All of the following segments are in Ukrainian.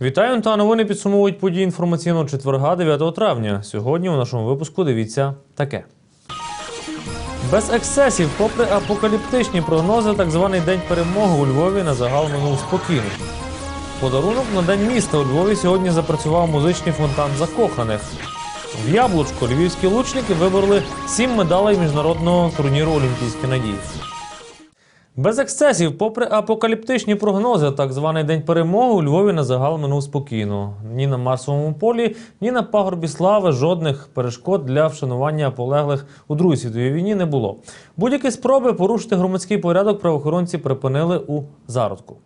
Вітаю та новини підсумовують події інформаційного четверга 9 травня. Сьогодні у нашому випуску дивіться таке. Без ексцесів, попри апокаліптичні прогнози, так званий день перемоги у Львові на загал минув спокійно. Подарунок на день міста у Львові сьогодні запрацював музичний фонтан закоханих. В Яблучко львівські лучники вибороли сім медалей міжнародного турніру Олімпійські надії. Без ексцесів, попри апокаліптичні прогнози, так званий день перемоги у Львові на загал минув спокійно. Ні на Марсовому полі, ні на пагорбі слави жодних перешкод для вшанування полеглих у Другій світовій війні не було. Будь-які спроби порушити громадський порядок правоохоронці припинили у зародку.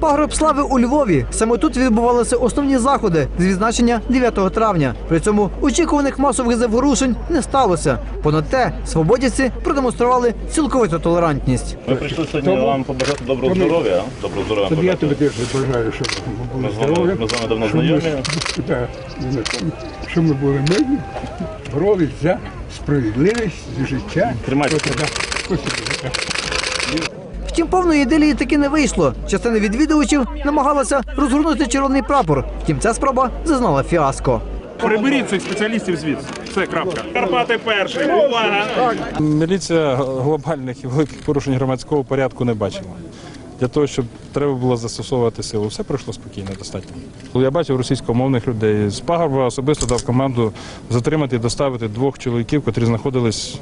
Пагреб слави у Львові. Саме тут відбувалися основні заходи з відзначення 9 травня. При цьому очікуваних масових заворушень не сталося. Понад те, свободівці продемонстрували цілковиту толерантність. Ми прийшли сьогодні вам побажати доброго здоров'я. Доброго здоров'я. Тобто я тобі теж бажаю, щоб ми з вами, здорові. ми з вами давно знайомі. Щоб ми були мирні, здорові за справедливість, за життя. Тримайте. Втім, повної ідилії таки не вийшло. Частина відвідувачів намагалася розгорнути червоний прапор. Втім, ця спроба зазнала фіаско. Приберіть цих спеціалістів звідси. Все, крапка. Карпати. Увага! Міліція глобальних і великих порушень громадського порядку не бачила. Для того, щоб треба було застосовувати силу, все пройшло спокійно, достатньо. Я бачив російськомовних людей. З пагорба особисто дав команду затримати і доставити двох чоловіків, котрі знаходились,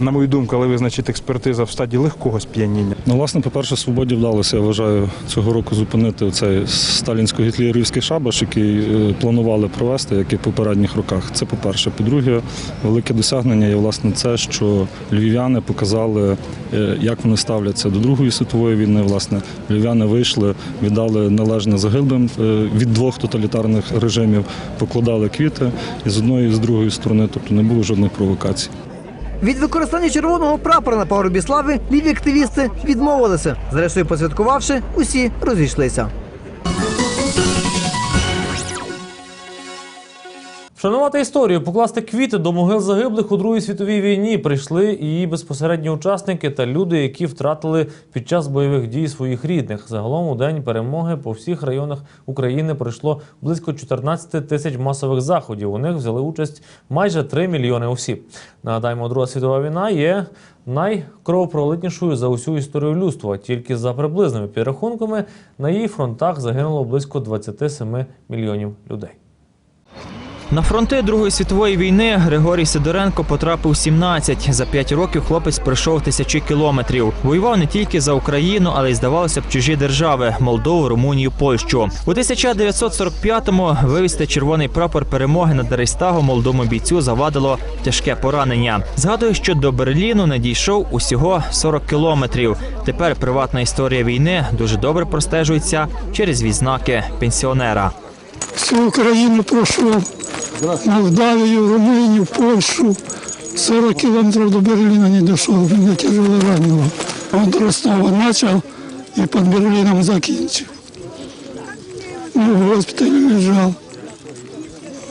на мою думку, але визначить експертиза в стадії легкого сп'яніння. Ну, власне, по-перше, свободі вдалося, я вважаю, цього року зупинити цей сталінсько-гітлерівський шабаш, який е, планували провести, як і в попередніх роках. Це по-перше. По-друге, велике досягнення є власне це, що львів'яни показали, е, як вони ставляться до Другої світової війни. Власне, львів'яни вийшли, віддали належне загиблим е, від двох тоталітарних режимів, покладали квіти і з одної і з другої сторони, тобто не було жодних провокацій. Від використання червоного прапора на пагорбі слави ліві активісти відмовилися. Зрештою, посвяткувавши, усі розійшлися. Вшанувати історію, покласти квіти до могил загиблих у Другій світовій війні прийшли її безпосередні учасники та люди, які втратили під час бойових дій своїх рідних. Загалом у день перемоги по всіх районах України пройшло близько 14 тисяч масових заходів. У них взяли участь майже 3 мільйони осіб. Нагадаємо, Друга світова війна є найкровопролитнішою за усю історію людства. Тільки за приблизними підрахунками на її фронтах загинуло близько 27 мільйонів людей. На фронти Другої світової війни Григорій Сидоренко потрапив у 17. За 5 років хлопець пройшов тисячі кілометрів. Воював не тільки за Україну, але й здавалося б чужі держави Молдову, Румунію, Польщу. У 1945-му вивізти червоний прапор перемоги над Рейстагом молодому бійцю завадило тяжке поранення. Згадую, що до Берліну не дійшов усього 40 кілометрів. Тепер приватна історія війни дуже добре простежується через відзнаки пенсіонера. Всю Україну пройшов, Молдавію, Румунію, Польщу. 40 кілометрів до Берліна не дійшов, мене тяжело ранило. До Ростова почав і під Берліном закінчив. Ну, в госпіталі.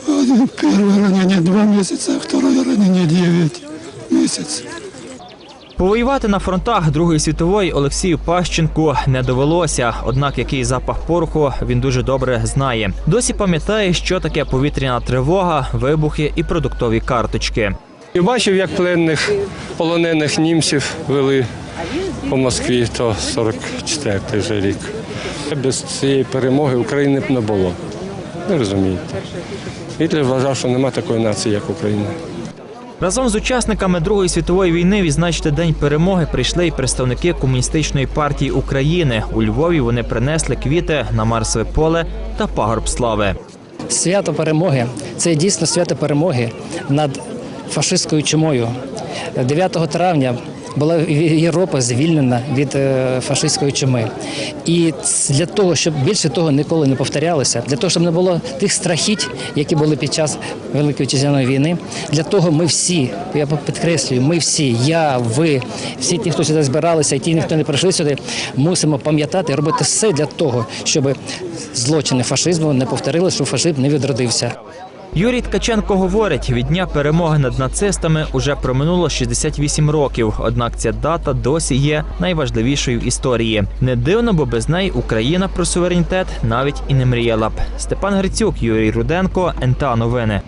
Один- Перше ранення 2 місяці, а второе ранення 9 місяців. Повоювати на фронтах Другої світової Олексію Пащенку не довелося. Однак який запах пороху він дуже добре знає. Досі пам'ятає, що таке повітряна тривога, вибухи і продуктові карточки. І бачив, як пленних полонених німців вели по Москві, то 44-й вже рік. Без цієї перемоги України б не було. Ви розумієте. Гітлер вважав, що нема такої нації, як Україна. Разом з учасниками Другої світової війни відзначити день перемоги прийшли й представники комуністичної партії України. У Львові вони принесли квіти на Марсове поле та пагорб слави. Свято перемоги це дійсно свято перемоги над фашистською чумою. 9 травня була Європа звільнена від е, фашистської чуми. І для того, щоб більше того ніколи не повторялося, для того, щоб не було тих страхіть, які були під час Великої Вітчизняної війни, для того ми всі, я підкреслюю, ми всі, я, ви, всі ті, хто сюди збиралися, і ті, хто не прийшли сюди, мусимо пам'ятати робити все для того, щоб злочини фашизму не повторилися, щоб фашизм не відродився. Юрій Ткаченко говорить, від дня перемоги над нацистами уже проминуло 68 років. Однак ця дата досі є найважливішою в історії. Не дивно, бо без неї Україна про суверенітет навіть і не мріяла б. Степан Грицюк, Юрій Руденко, НТА Новини.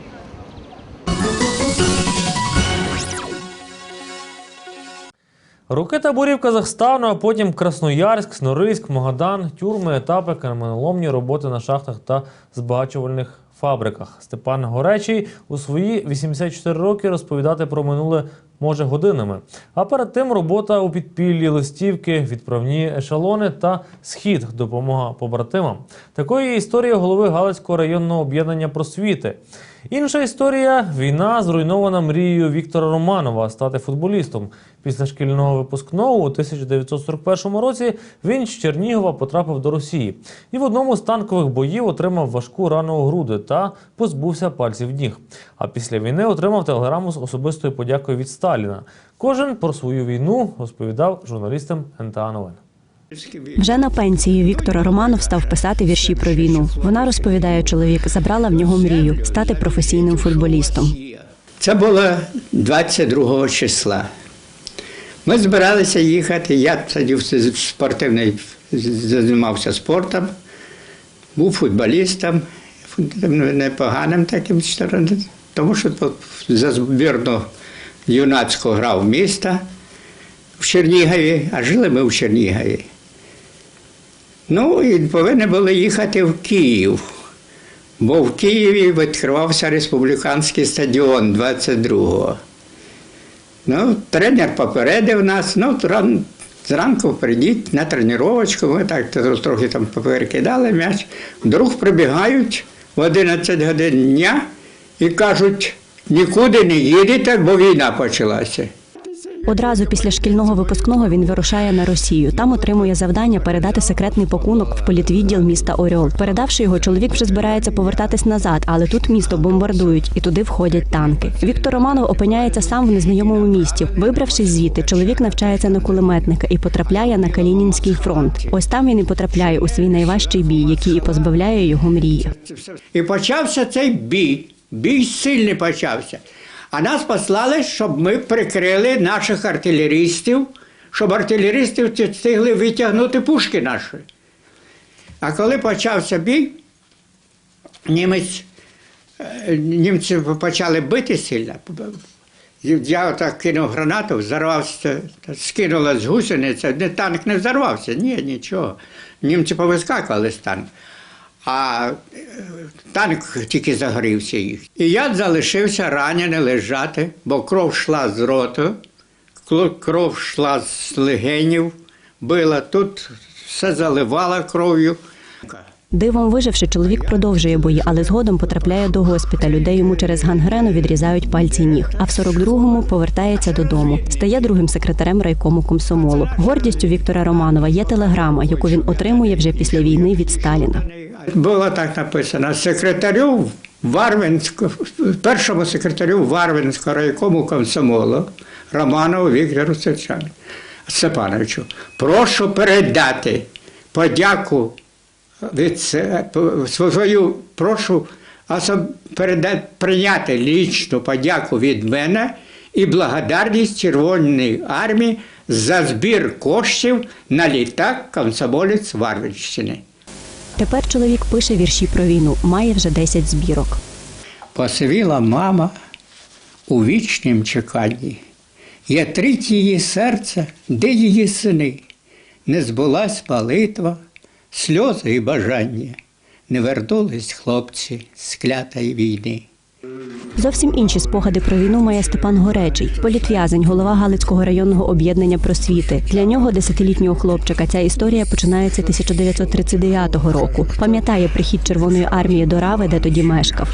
Роки таборів Казахстану, а потім Красноярськ, Снорильськ, Магадан, тюрми, етапи, каменоломні роботи на шахтах та збагачувальних фабриках. Степан Горечий у свої 84 роки розповідати про минуле може годинами. А перед тим робота у підпіллі, листівки, відправні ешелони та схід, допомога побратимам. Такою є історія голови Галицького районного об'єднання просвіти. Інша історія війна, зруйнована мрією Віктора Романова стати футболістом. Після шкільного випускного у 1941 році він з Чернігова потрапив до Росії і в одному з танкових боїв отримав важку рану у груди та позбувся пальців ніг. А після війни отримав телеграму з особистою подякою від Сталіна. Кожен про свою війну розповідав журналістам НТА Новин. Вже на пенсії Віктор Романов став писати вірші про війну. Вона розповідає, чоловік забрала в нього мрію стати професійним футболістом. Це було 22 числа. Ми збиралися їхати. Я тоді спортивний займався спортом, був футболістом, непоганим таким тому що за збірну юнацьку грав міста в Чернігові, а жили ми в Чернігові. Ну і повинні були їхати в Київ. Бо в Києві відкривався республіканський стадіон 22-го. Ну, тренер попередив нас, ну, ран, зранку прийдіть на тренувачку, ми так трохи там поперекидали м'яч. Вдруг прибігають в 11 годин дня і кажуть, нікуди не їдете, бо війна почалася. Одразу після шкільного випускного він вирушає на Росію. Там отримує завдання передати секретний пакунок в політвідділ міста Орьол. Передавши його, чоловік вже збирається повертатись назад, але тут місто бомбардують і туди входять танки. Віктор Романов опиняється сам в незнайомому місті. Вибравшись звідти, чоловік навчається на кулеметника і потрапляє на Калінінський фронт. Ось там він і потрапляє у свій найважчий бій, який і позбавляє його мрії. І почався цей бій. Бій сильний почався. А нас послали, щоб ми прикрили наших артилерістів, щоб артилерісти встигли витягнути пушки наші. А коли почався бій, німець, е, німці почали бити сильно. Я так кинув гранату, взорвався, скинула з гусениця, танк не взорвався, ні, нічого. Німці повискакували з танку. А танк тільки загорівся їх. І я залишився ранений лежати, бо кров йшла з роту, кров йшла з легенів, била тут, все заливало кров'ю. Дивом виживши, чоловік продовжує бої, але згодом потрапляє до госпіталю, де йому через гангрену відрізають пальці ніг. А в 42-му повертається додому. Стає другим секретарем райкому комсомолу. Гордістю Віктора Романова є телеграма, яку він отримує вже після війни від Сталіна. Було так написано: секретарю Варвинського, першому секретарю Варвинського райкому комсомолу Романову Віктору Степановичу. Прошу передати подяку від свою, прошу передати, прийняти лічну подяку від мене і благодарність Червоної армії за збір коштів на літак комсомолець Варвинщини. Тепер чоловік пише вірші про війну, має вже 10 збірок. Посивіла мама у вічнім чеканні. Є трить її серце, де її сини. Не збулась молитва, сльози і бажання. Не вернулись хлопці з клятої війни. Зовсім інші спогади про війну має Степан Горечий, політв'язень, голова Галицького районного об'єднання просвіти. Для нього, десятилітнього хлопчика, ця історія починається 1939 року. Пам'ятає прихід Червоної армії до Рави, де тоді мешкав.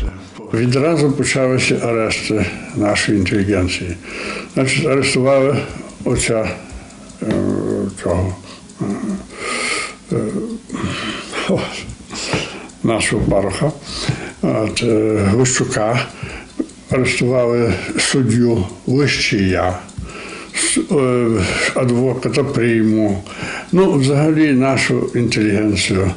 Відразу почалися арешти нашої інтелігенції. Значить, арештували отця е, цього е, е, о, нашого пароха, от, Гущука, Глущука, арештували суддю Лищія, с- е, адвоката прийму. Ну, взагалі нашу інтелігенцію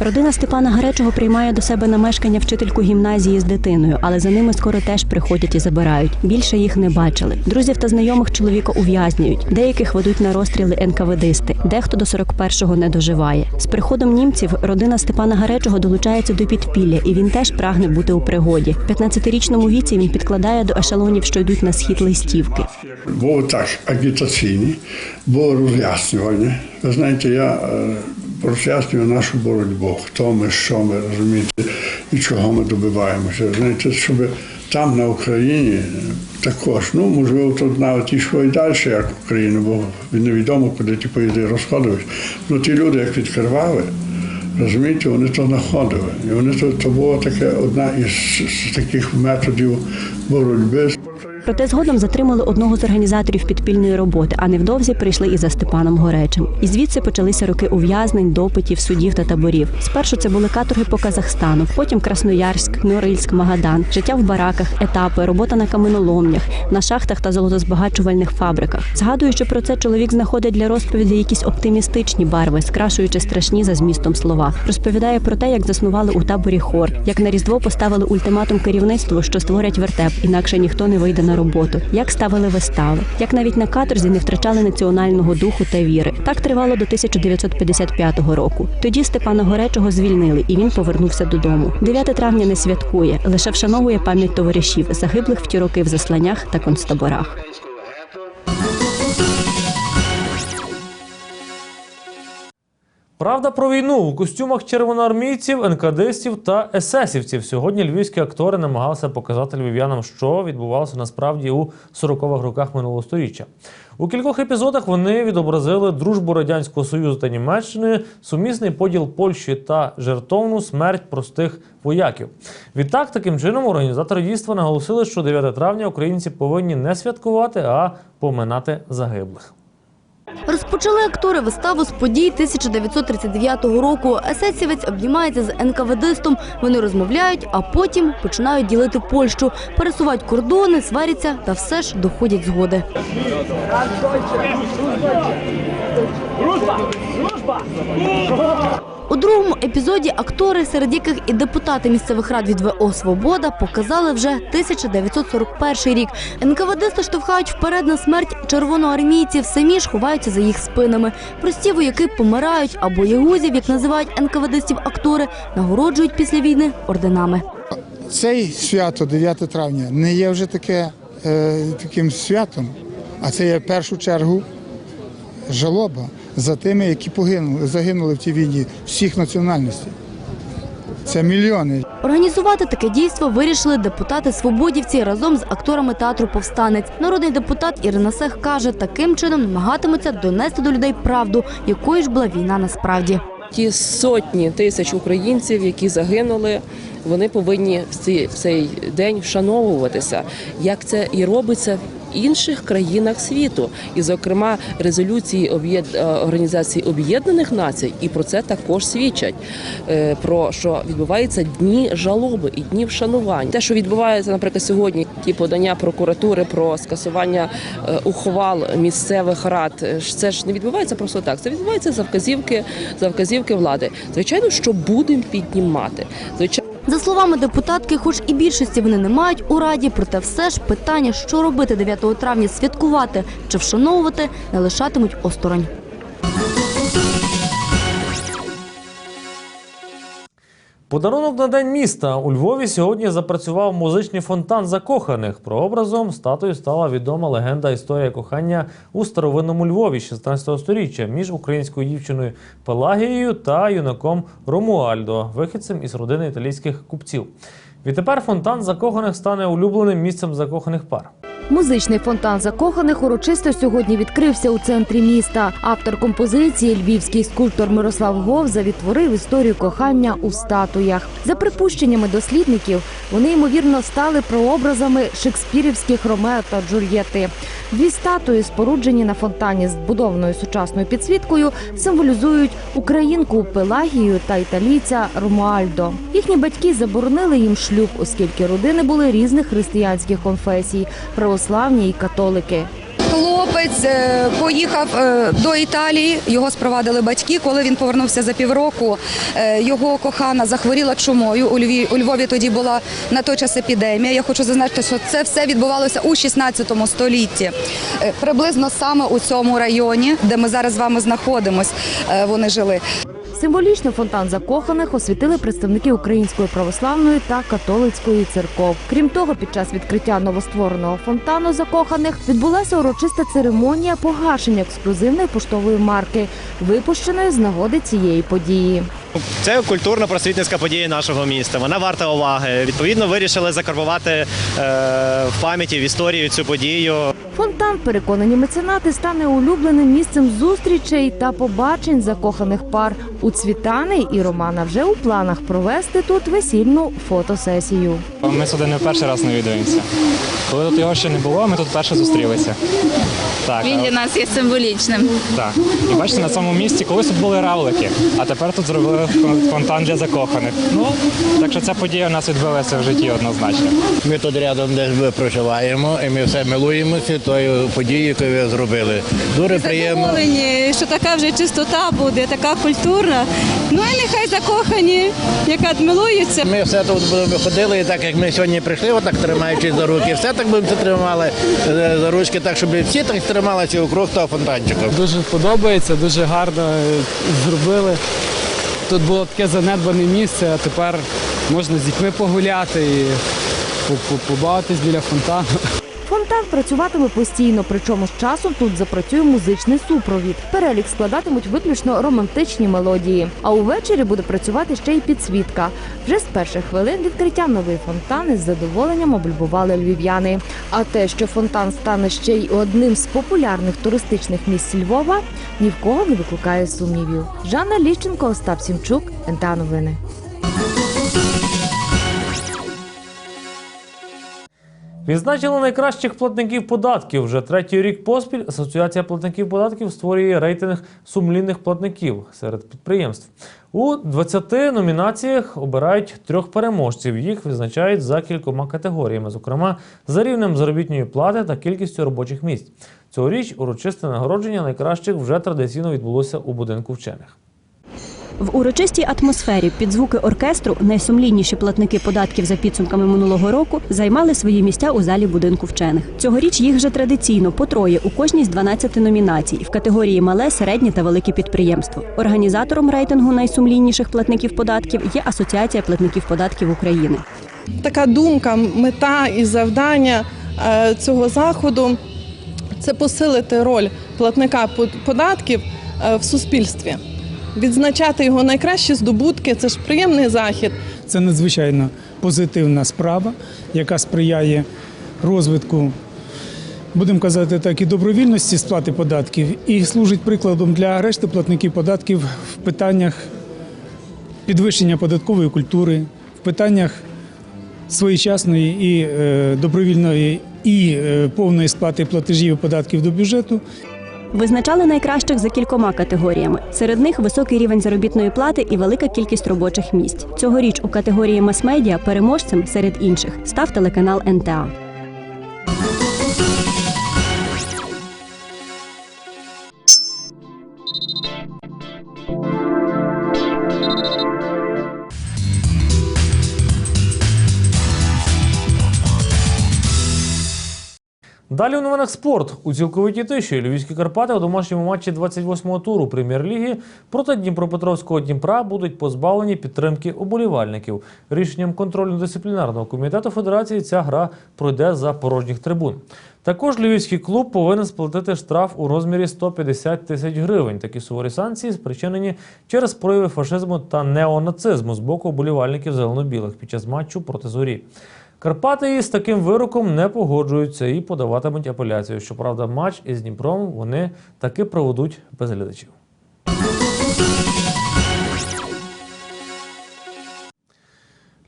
Родина Степана Гаречого приймає до себе на мешкання вчительку гімназії з дитиною, але за ними скоро теж приходять і забирають. Більше їх не бачили. Друзів та знайомих чоловіка ув'язнюють. Деяких ведуть на розстріли НКВДисти. Дехто до 41-го не доживає. З приходом німців родина Степана Гаречого долучається до підпілля, і він теж прагне бути у пригоді. В 15-річному віці він підкладає до ешелонів, що йдуть на схід листівки. Було так агітаційні, було роз'яснювання. Ви знаєте, я е, нашу боротьбу, хто ми, що ми, розумієте, і чого ми добиваємося. Знаєте, щоб там на Україні також, ну можливо, тут навіть йшло і далі, як Україна, бо невідомо, куди ті поїзди розходились. Ну ті люди, як відкривали, розумієте, вони то знаходили. І вони то, то було таке одна із, таких методів боротьби. Проте згодом затримали одного з організаторів підпільної роботи, а невдовзі прийшли і за Степаном Горечем. І звідси почалися роки ув'язнень, допитів, судів та таборів. Спершу це були каторги по Казахстану, потім Красноярськ, Норильськ, Магадан, життя в бараках, етапи, робота на каменоломнях, на шахтах та золотозбагачувальних фабриках. Згадуючи про це, чоловік знаходить для розповіді якісь оптимістичні барви, скрашуючи страшні за змістом слова. Розповідає про те, як заснували у таборі хор, як на різдво поставили ультиматум керівництву, що створять вертеп, інакше ніхто не вийде на роботу, як ставили вистави, як навіть на каторзі не втрачали національного духу та віри. Так тривало до 1955 року. Тоді Степана Горечого звільнили, і він повернувся додому. 9 травня не святкує, лише вшановує пам'ять товаришів, загиблих в ті роки в засланнях та концтаборах. Правда про війну у костюмах червоноармійців, НКДистів та есесівців. Сьогодні львівські актори намагалися показати львів'янам, що відбувалося насправді у 40-х роках минулого століття. У кількох епізодах вони відобразили дружбу радянського союзу та Німеччини, сумісний поділ Польщі та жертовну смерть простих вояків. Відтак, таким чином, організатори дійства наголосили, що 9 травня українці повинні не святкувати, а поминати загиблих. Розпочали актори виставу з подій 1939 року. Есесівець обнімається з НКВДистом. Вони розмовляють, а потім починають ділити Польщу, пересувають кордони, сваряться та все ж доходять згоди. У другому епізоді актори, серед яких і депутати місцевих рад від ВО «Свобода» показали вже 1941 рік. НКВДисти штовхають вперед на смерть червоноармійців, самі ж ховаються за їх спинами. Прості вояки помирають, а боєгузів, як називають НКВДистів актори, нагороджують після війни орденами. Цей свято 9 травня не є вже таке, е, таким святом, а це є в першу чергу жалоба за тими, які погинули, загинули в тій війні всіх національностей. Це мільйони. Організувати таке дійство вирішили депутати-свободівці разом з акторами театру Повстанець. Народний депутат Ірина Сех каже, таким чином намагатимуться донести до людей правду, якою ж була війна насправді. Ті сотні тисяч українців, які загинули, вони повинні в цей, в цей день вшановуватися, як це і робиться в інших країнах світу, і зокрема резолюції е, організації Об'єднаних Націй, і про це також свідчать. е, Про що відбуваються дні жалоби і дні вшанувань. Те, що відбувається, наприклад, сьогодні, ті подання прокуратури про скасування е, ухвал місцевих рад, це ж не відбувається просто так. Це відбувається за вказівки, за вказівки влади. Звичайно, що будемо піднімати. Звичайно. За словами депутатки, хоч і більшості вони не мають у раді, проте все ж питання, що робити 9 травня, святкувати чи вшановувати, не лишатимуть осторонь. Подарунок на день міста у Львові сьогодні запрацював музичний фонтан закоханих. Прообразом статую стала відома легенда історія кохання у старовинному Львові 16 століття між українською дівчиною Пелагією та юнаком Ромуальдо, вихідцем із родини італійських купців. Відтепер фонтан закоханих стане улюбленим місцем закоханих пар. Музичний фонтан закоханих урочисто сьогодні відкрився у центрі міста. Автор композиції, львівський скульптор Мирослав Говза, відтворив історію кохання у статуях. За припущеннями дослідників, вони ймовірно стали прообразами шекспірівських Ромео та Джульєти. Дві статуї, споруджені на фонтані з збудованою сучасною підсвіткою, символізують українку Пелагію та італійця Ромуальдо. Їхні батьки заборонили їм шлюб, оскільки родини були різних християнських конфесій православні і католики. Хлопець е, поїхав е, до Італії, його спровадили батьки. Коли він повернувся за півроку, е, його кохана захворіла чумою. У Львові, у Львові тоді була на той час епідемія. Я хочу зазначити, що це все відбувалося у 16 столітті. Приблизно саме у цьому районі, де ми зараз з вами знаходимось, вони жили. Символічно фонтан закоханих освітили представники Української православної та католицької церков. Крім того, під час відкриття новоствореного фонтану закоханих відбулася урочиста церемонія погашення ексклюзивної поштової марки, випущеної з нагоди цієї події. Це культурно-просвітницька подія нашого міста. Вона варта уваги. Відповідно, вирішили закарбувати е, в пам'яті в історії цю подію. Фонтан, переконані меценати, стане улюбленим місцем зустрічей та побачень закоханих пар. У Цвітани і Романа вже у планах провести тут весільну фотосесію. Ми сюди не перший раз навідуємося. Коли тут його ще не було, ми тут перше зустрілися. Так, Він для нас є символічним. так. І бачите, на цьому місці колись тут були равлики, а тепер тут зробили фон- фонтан для закоханих. Ну, так що ця подія у нас відбулася в житті однозначно. Ми тут рядом де проживаємо, і ми все милуємося тою подією, яку ви зробили. Дуже приємно. Задоволені, що така вже чистота буде, така культурна. Ну і нехай закохані, яка милуються. Ми все тут будемо ходили, і так як ми сьогодні прийшли, отак тримаючись за руки, все так будемо тримали е, за ручки, так щоб всі так трималися округ того фонтанчика. Дуже подобається, дуже гарно е, зробили. Тут було таке занедбане місце, а тепер можна з дітьми погуляти і по- по- побавитись біля фонтану. Працюватиме постійно, причому з часом тут запрацює музичний супровід. Перелік складатимуть виключно романтичні мелодії. А увечері буде працювати ще й підсвітка. Вже з перших хвилин відкриття новий фонтан із задоволенням облюбували львів'яни. А те, що фонтан стане ще й одним з популярних туристичних місць Львова, ні в кого не викликає сумнівів. Жанна Ліщенко, Остап Сімчук, НТА Новини. Відзначили найкращих платників податків. Вже третій рік поспіль Асоціація платників податків створює рейтинг сумлінних платників серед підприємств. У 20 номінаціях обирають трьох переможців. Їх визначають за кількома категоріями, зокрема за рівнем заробітної плати та кількістю робочих місць. Цьогоріч урочисте нагородження найкращих вже традиційно відбулося у будинку вчених. В урочистій атмосфері під звуки оркестру найсумлінніші платники податків за підсумками минулого року займали свої місця у залі будинку вчених. Цьогоріч їх вже традиційно по троє у кожній з 12 номінацій в категорії мале, середнє та велике підприємство. Організатором рейтингу найсумлінніших платників податків є Асоціація платників податків України. така думка, мета і завдання е, цього заходу це посилити роль платника податків е, в суспільстві, відзначати його найкращі здобутки. Це ж приємний захід. Це надзвичайно позитивна справа, яка сприяє розвитку, будемо казати так, і добровільності сплати податків, і служить прикладом для решти платників податків в питаннях підвищення податкової культури, в питаннях своєчасної і е, добровільної і е, повної сплати платежів і податків до бюджету. Визначали найкращих за кількома категоріями. Серед них високий рівень заробітної плати і велика кількість робочих місць. Цьогоріч у категорії мас-медіа переможцем серед інших став телеканал НТА. Далі у новинах спорт. У цілковитій тиші Львівські Карпати у домашньому матчі 28-го туру прем'єр-ліги проти Дніпропетровського Дніпра будуть позбавлені підтримки уболівальників. Рішенням контрольно-дисциплінарного комітету Федерації ця гра пройде за порожніх трибун. Також львівський клуб повинен сплатити штраф у розмірі 150 тисяч гривень. Такі суворі санкції спричинені через прояви фашизму та неонацизму з боку уболівальників зелено-білих під час матчу проти зорі. Карпати з таким вироком не погоджуються і подаватимуть апеляцію. Щоправда, матч із Дніпром вони таки проведуть без глядачів.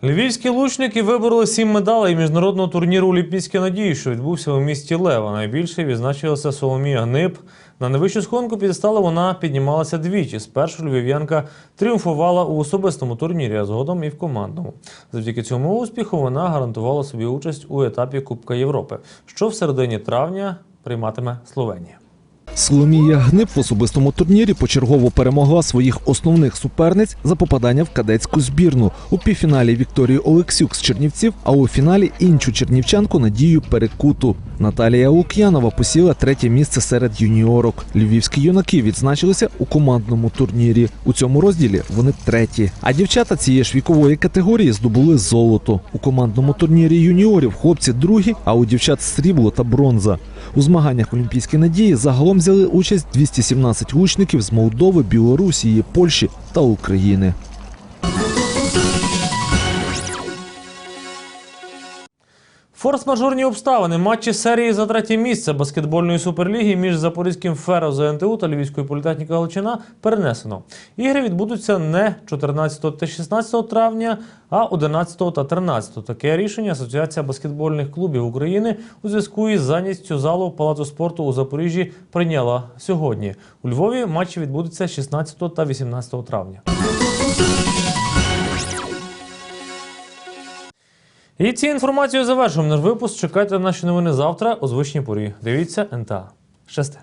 Львівські лучники вибороли сім медалей міжнародного турніру Олімпійські надії, що відбувся у місті Лева. Найбільше відзначилася Соломія Гниб. На найвищу сходинку підстали вона піднімалася двічі. Спершу львів'янка тріумфувала у особистому турнірі, а згодом і в командному. Завдяки цьому успіху вона гарантувала собі участь у етапі Кубка Європи, що в середині травня прийматиме Словенія. Соломія Гнип в особистому турнірі почергово перемогла своїх основних суперниць за попадання в кадетську збірну. У півфіналі Вікторію Олексюк з Чернівців, а у фіналі іншу чернівчанку Надію Перекуту. Наталія Лук'янова посіла третє місце серед юніорок. Львівські юнаки відзначилися у командному турнірі. У цьому розділі вони треті. А дівчата цієї ж вікової категорії здобули золото. У командному турнірі юніорів хлопці другі, а у дівчат срібло та бронза. У змаганнях Олімпійські надії загалом взяли участь 217 лучників з Молдови, Білорусі, Польщі та України. Форс-мажорні обставини. Матчі серії за третє місце баскетбольної суперліги між Запорізьким Феро ЗНТУ та Львівською політехнікою Галичина перенесено. Ігри відбудуться не 14 та 16 травня, а 11 та 13. Таке рішення Асоціація баскетбольних клубів України у зв'язку із зайнятістю залу Палацу спорту у Запоріжжі прийняла сьогодні. У Львові матчі відбудуться 16 та 18 травня. І цією інформацією завершуємо наш випуск. Чекайте на наші новини завтра у звичній порі. Дивіться НТА. Щасти.